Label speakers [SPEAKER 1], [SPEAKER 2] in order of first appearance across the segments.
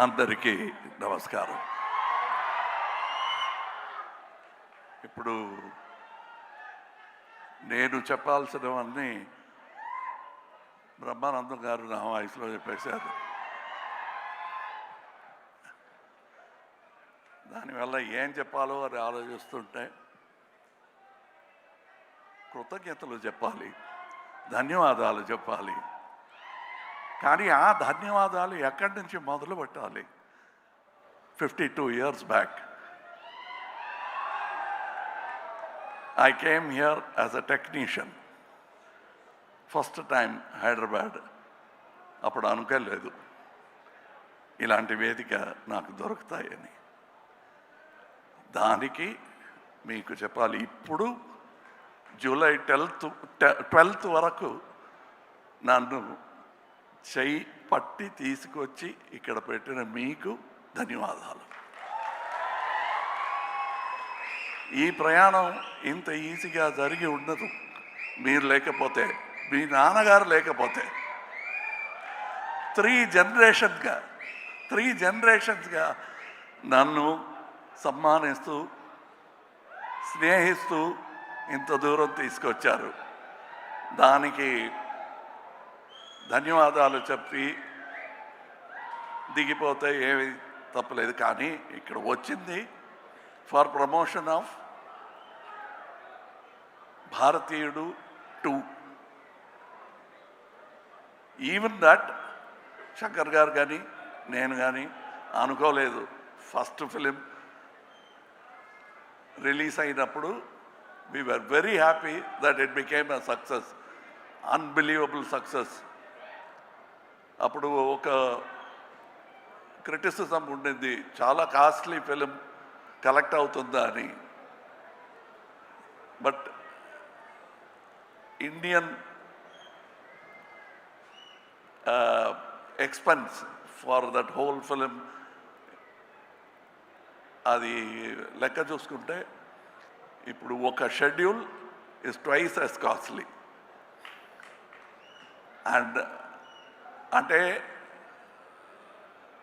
[SPEAKER 1] అందరికీ నమస్కారం. ఇప్పుడు నేను చెప్పాల్సినవన్నీ బ్రహ్మానందం గారు నా వయసులో చెప్పేశారు. దానివల్ల ఏం చెప్పాలో అని ఆలోచిస్తుంటే కృతజ్ఞతలు చెప్పాలి ధన్యవాదాలు చెప్పాలి. కానీ ఆ ధన్యవాదాలు ఎక్కడి నుంచి మొదలు పెట్టాలి? Fifty two years back I came here as a technician first time Hyderabad అప్పుడు అనుకోలేదు ఇలాంటి వేదిక నాకు దొరుకుతాయని. దానికి మీకు చెప్పాలి ఇప్పుడు జూలై ట్వెల్త్ ట్వెల్త్ వరకు నన్ను చెయ్యి పట్టి తీసుకొచ్చి ఇక్కడ పెట్టిన మీకు ధన్యవాదాలు. ఈ ప్రయాణం ఇంత ఈజీగా జరిగి ఉండదు. మీరు లేకపోతే మీ నాన్నగారు లేకపోతే. త్రీ జనరేషన్గా త్రీ జనరేషన్స్గా నన్ను సమ్మానిస్తూ స్నేహిస్తూ ఇంత దూరం తీసుకొచ్చారు. దానికి ధన్యవాదాలు చెప్పి దిగిపోతే ఏమి తప్పలేదు కానీ ఇక్కడ వచ్చింది for promotion of Bharateeyudu two. Even that Shankar garu కానీ నేను కానీ అనుకోలేదు. ఫస్ట్ ఫిలిం రిలీజ్ అయినప్పుడు we were very happy that it became a success unbelievable success అప్పుడు ఒక క్రిటిసిజం ఉండింది. చాలా కాస్ట్లీ ఫిలిం కలెక్ట్ అవుతుందా అని. But Indian expense for that whole film అది లెక్క చూసుకుంటే ఇప్పుడు ఒక schedule is twice as costly. And అంటే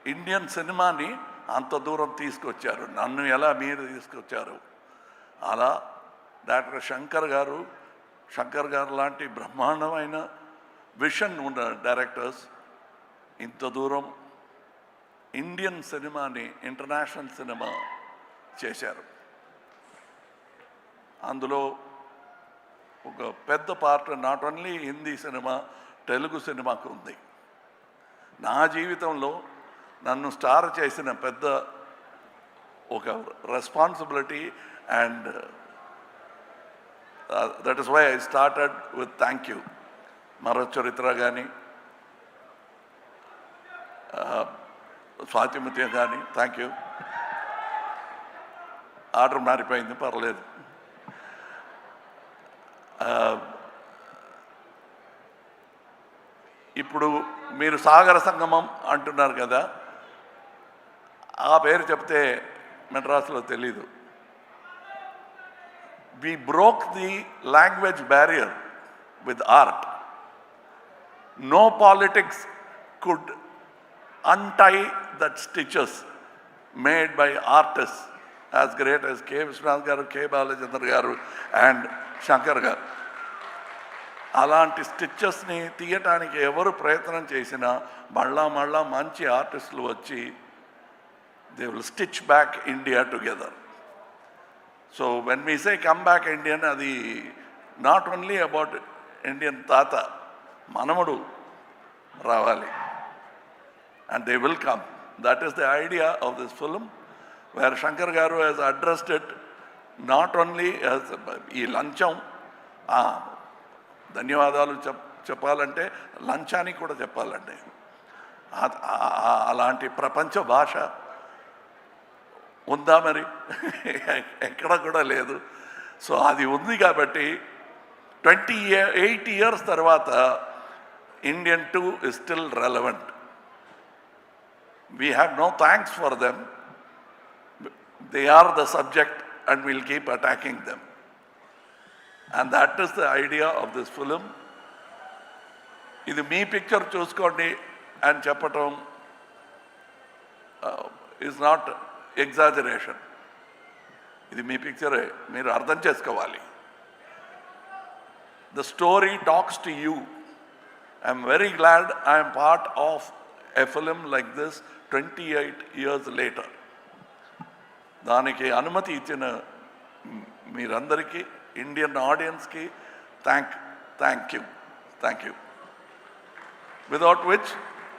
[SPEAKER 1] ఇండియన్ సినిమాని అంత దూరం తీసుకొచ్చారు. నన్ను ఎలా మీరు తీసుకొచ్చారు? అలా డాక్టర్ శంకర్ గారు శంకర్ గారు లాంటి బ్రహ్మాండమైన విషన్ ఉన్న డైరెక్టర్స్ ఇంత దూరం ఇండియన్ సినిమాని ఇంటర్నేషనల్ సినిమా చేశారు. అందులో ఒక పెద్ద part not only Hindi cinema Telugu సినిమాకు ఉంది. నా జీవితంలో నన్ను స్టార్ చేసిన పెద్ద ఒక responsibility and that is why I started with thank you Maro Charitra కానీ స్వాతిమత్యం కానీ థ్యాంక్ యూ ఆర్డర్ మారిపోయింది పర్లేదు. Uh, ఇప్పుడు మీరు సాగర సంగమం అంటున్నారు కదా ఆ పేరు చెప్తే మెడ్రాస్లో తెలీదు we broke the language barrier with art no politics could untie that stitches made by artists as great as K. Vishwanath garu K. Balachander garu and Shankar గారు అలాంటి స్టిచ్చెస్ని తీయటానికి ఎవరు ప్రయత్నం చేసినా మళ్ళా మళ్ళా మంచి ఆర్టిస్టులు వచ్చి they will stitch back India together. So when me say come back Indian అది నాట్ ఓన్లీ అబౌట్ ఇండియన్ తాత మనముడు రావాలి. And they will come that is the idea of this film where Shankar garu has addressed it not only ఈ లంచం ధన్యవాదాలు చెప్ చెప్పాలంటే లంచానికి కూడా చెప్పాలండి. అలాంటి ప్రపంచ భాష ఉందా మరి? ఎక్కడ కూడా లేదు. సో అది ఉంది కాబట్టి ట్వంటీ ఎయిట్ ఇయర్స్ తర్వాత Indian two is still relevant we have no thanks for them they are the subject and will keep attacking them and that is the idea of this film ఇది మీ picture చూసుకోండి అని చెప్పటం is not exaggeration ఇది మీ పిక్చరే మీరు అర్థం చేసుకోవాలి. The story talks to you I'm very glad I'm part of a film like this twenty eight years later దానికి అనుమతి ఇచ్చిన మీరందరికీ ఇండియన్ ఆడియన్స్కి thank thank you thank you without which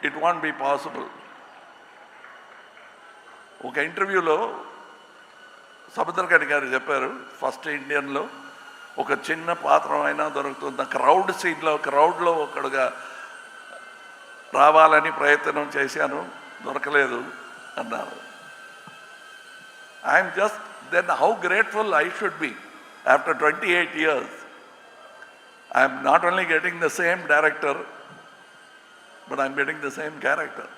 [SPEAKER 1] it won't be possible ఒక ఇంటర్వ్యూలో సముద్రకని గారు చెప్పారు first ఇండియన్లో ఒక చిన్న పాత్ర అయినా దొరుకుతుంది. క్రౌడ్ సీన్లో క్రౌడ్లో ఒకడుగా రావాలని ప్రయత్నం చేశాను దొరకలేదు అన్నారు. I'm just then how grateful I should be After 28 years, I am not only getting the same director, but I'm getting the same character.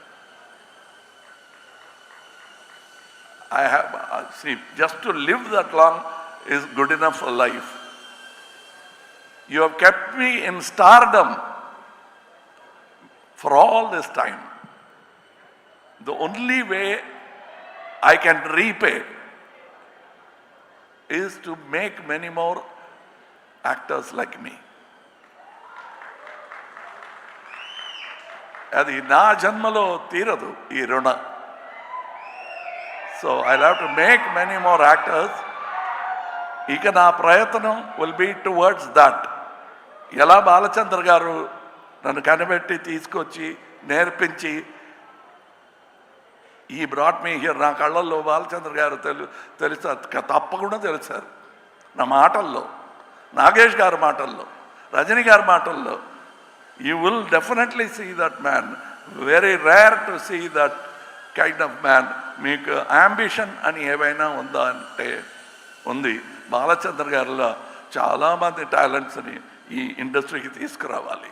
[SPEAKER 1] I have, uh, see, just to live that long is good enough for life. You have kept me in stardom for all this time. The only way I can repay is to make many more actors like me. అది నా జన్మలో తీరదు ఈ రుణ. So I have to make many more actors ఇక నా ప్రయత్నం will be towards that ఎలా బాలచంద్ర గారు నన్ను కనిపెట్టి తీసుకొచ్చి నేర్పించి ఈ బ్రాట్ మీ హియర్ నా కళ్ళల్లో బాలచంద్ర గారు తెలు తెలుసా? తప్పకుండా తెలుసారు నా మాటల్లో నాగేష్ గారి మాటల్లో రజనీ గారి మాటల్లో you will definitely see that man very rare to see that kind of man మీకు అంబిషన్ అని ఏవైనా ఉందా అంటే ఉంది. బాలచంద్ర గారిలో చాలామంది టాలెంట్స్ని ఈ ఇండస్ట్రీకి తీసుకురావాలి.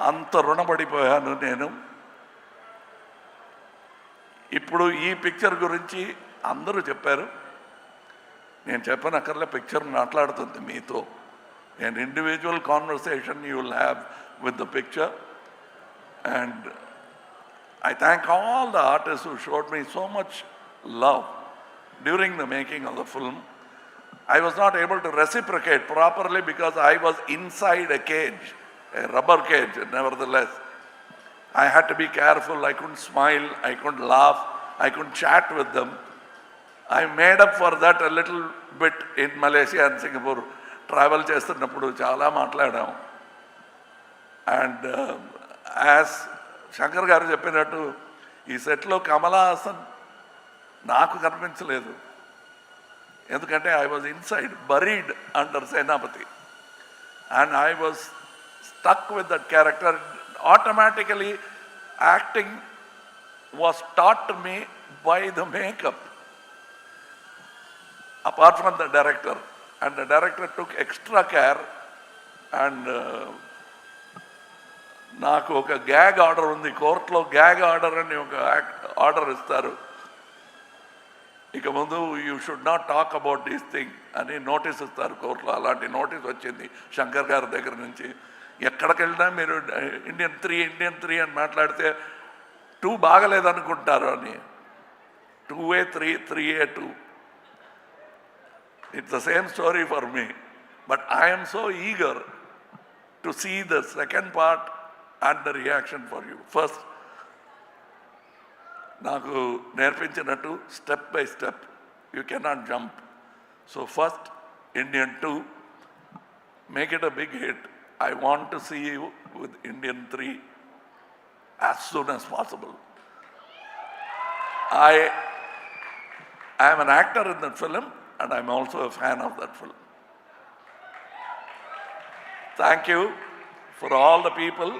[SPEAKER 1] అంత రుణపడిపోయాను నేను. ఇప్పుడు ఈ పిక్చర్ గురించి అందరూ చెప్పారు. నేను చెప్పిన అక్కర్లే పిక్చర్ మాట్లాడుతుంది మీతో. నేను individual conversation you will have with the picture and I thank all the artist who showed me so much love during the making of the film I was not able to reciprocate properly because I was inside a cage a rubber cage, nevertheless. I had to be careful. I couldn't smile. I couldn't laugh. I couldn't chat with them. I made up for that a little bit in Malaysia and Singapore. Travel చేస్తున్నప్పుడు చాలా మాట్లాడాం and as Shankar గారు చెప్పినట్టు ఈ సెట్లో కమలా హాసన్ నాకు కనిపించలేదు ఎందుకంటే I was inside buried under Senapathy and I was stuck with that character automatically acting was taught me by the makeup apart from the director. And the director took extra care and uh, నాకు ఒక gag order ఉంది. కోర్టులో gag order అని ఒక order ఇస్తారు. ఇక ముందు you should not talk about these thing అని నోటీస్ ఇస్తారు కోర్టులో. అలాంటి నోటీస్ వచ్చింది శంకర్ గారి దగ్గర నుంచి. ఎక్కడికి వెళ్ళినా మీరు ఇండియన్ త్రీ ఇండియన్ త్రీ అని మాట్లాడితే టూ బాగలేదనుకుంటారు అని. Two a three three a two it's the same story for me but I'm so eager to see the second part and the reaction for you first నాకు నేర్పించినట్టు step by step you cannot jump so first Indian two make it a big hit I want to see you with Indian 3 as soon as possible. I I am an actor in that film and I'm also a fan of that film. Thank you for all the people.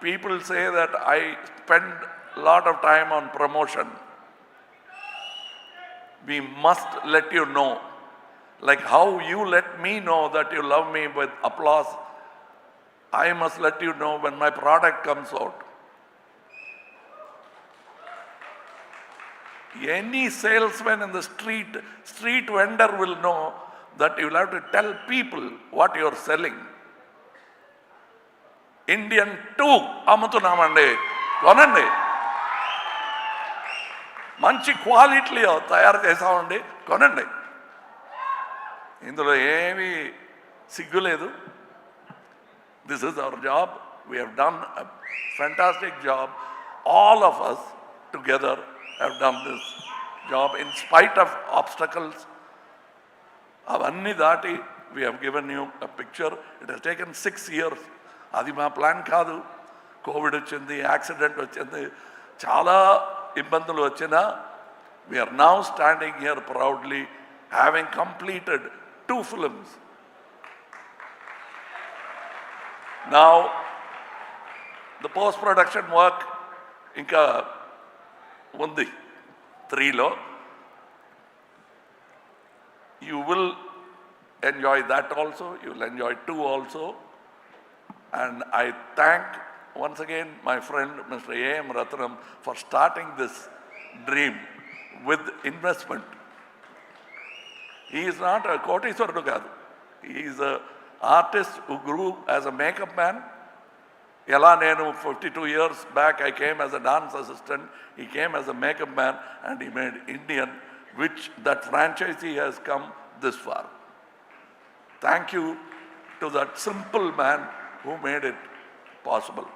[SPEAKER 1] People say that I spend a lot of time on promotion. We must let you know like how you let me know that you love me with applause, I must let you know when my product comes out. any salesman in the street, street vendor will know that you will have to tell people what you are selling. Indian two అమ్ముతున్నామండి కొనండి మంచి క్వాలిటీలో తయారు చేసామండి కొనండి ఇందులో ఏమీ సిగ్గు లేదు this is our job we have done fantastic job all of us together have done this job in spite of obstacles అవన్నీ దాటి we have given you a picture it has taken six years అది మా plan కాదు. Covid వచ్చింది accident వచ్చింది. చాలా ఇబ్బందులు వచ్చినా we are now standing here proudly having completed two films now the post production work ఇంకా ఉంది త్రీలో you will enjoy that also, you will enjoy two also. And I thank once again my friend Mr. A.M. Ratnam for starting this dream with investment. He is not a కోటీశ్వరుడు కాదు he is a artist who grew as a makeup man. ఎలా నేను fifty two years back I came as a dance assistant I came as a makeup man and I made Indian which that franchise has come this far thank you to that simple man who made it possible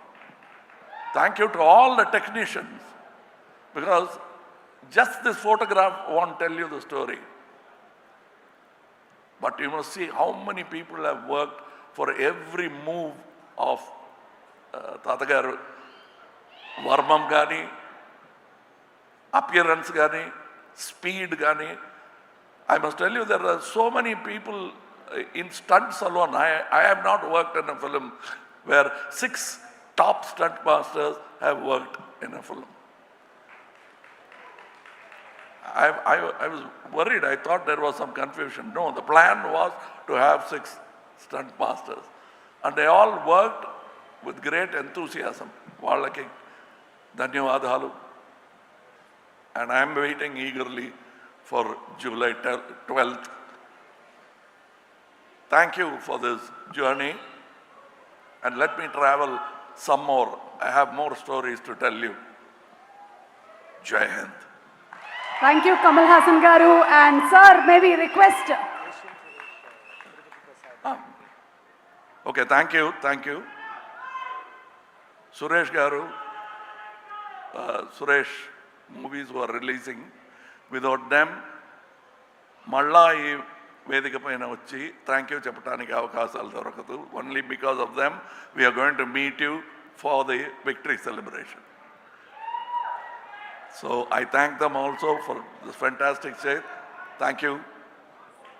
[SPEAKER 1] thank you to all the technicians because just this photograph won't tell you the story But you must see how many people have worked for every move of uh, తాతగారు వర్మం కానీ appearance కానీ speed కానీ I must tell you there are so many people in stunts alone I I have not worked in a film where six top stunt masters have worked in a film I, I, I was worried. I thought there was some confusion. No, the plan was to have six stunt masters. And they all worked with great enthusiasm. వాళ్ళకి ధన్యవాదాలు and I am waiting eagerly for July 12th. Thank you for this journey and let me travel some more. I have more stories to tell you. Jai Hind.
[SPEAKER 2] Thank you Kamal Haasan garu and sir maybe request
[SPEAKER 1] okay thank you thank you Suresh garu Suresh Movies were releasing without them మళ్ళా ఈ వేదిక పైన వచ్చి thank you చెప్పడానికి అవకాశాలు దొరకదు. Only because of them we are going to meet you for the victory celebration So I thank them also for this fantastic Chait. Thank you.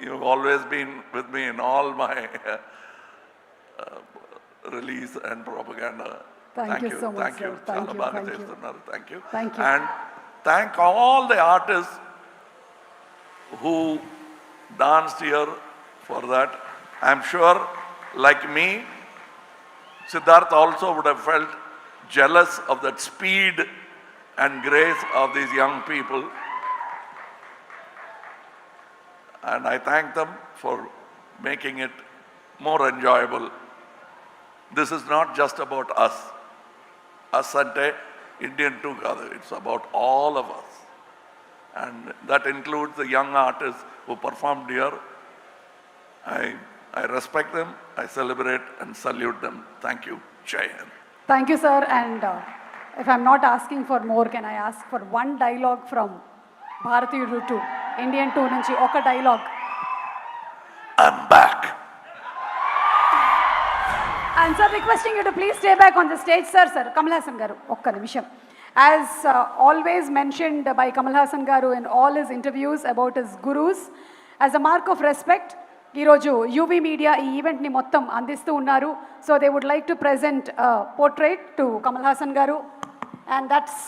[SPEAKER 1] You've always been with me in all my uh, uh, release and propaganda.
[SPEAKER 2] Thank, thank you, you, so much,
[SPEAKER 1] thank
[SPEAKER 2] sir. You.
[SPEAKER 1] Thank,
[SPEAKER 2] you, thank, you.
[SPEAKER 1] thank you.
[SPEAKER 2] Thank you.
[SPEAKER 1] And thank all the artists who danced here for that. I'm sure, like me, Siddhartha also would have felt jealous of that speed and grace of these young people. And I thank them for making it more enjoyable. This is not just about us. Asante, Indian together. it's about all of us. And that includes the young artists who performed here. I, I respect them, I celebrate and salute them. Thank you. Jai Thank
[SPEAKER 2] you, sir. And uh if I'm not asking for more can I ask for one dialogue from Bharateeyudu two Indian two నుంచి ఒక dialogue
[SPEAKER 1] I'm back.
[SPEAKER 2] And sir requesting you to please stay back on the stage sir sir Kamal Haasan garu ఒక్క నిమిషం as always mentioned by Kamal Haasan garu in all his interviews about his gurus as a mark of respect ఈరోజు UV media ఈ ఈవెంట్ని మొత్తం అందిస్తూ ఉన్నారు so they would like to present portrait to Kamal Haasan garu and that's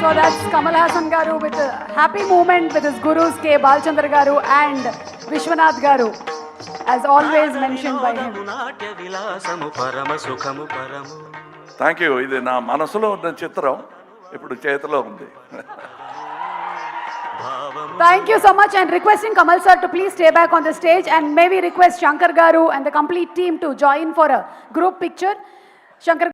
[SPEAKER 2] so that's Kamal Haasan garu with happy moment with his gurus K Balachander garu and Vishwanath garu as always mentioned by him.
[SPEAKER 1] Thank you ఇది నా మనసులో ఉన్న చిత్రం ఇప్పుడు చేతిలో ఉంది
[SPEAKER 2] Thank you so much and requesting Kamal sir to please stay back on the stage and maybe request Shankar Garu and the complete team to join for a group picture. Shankar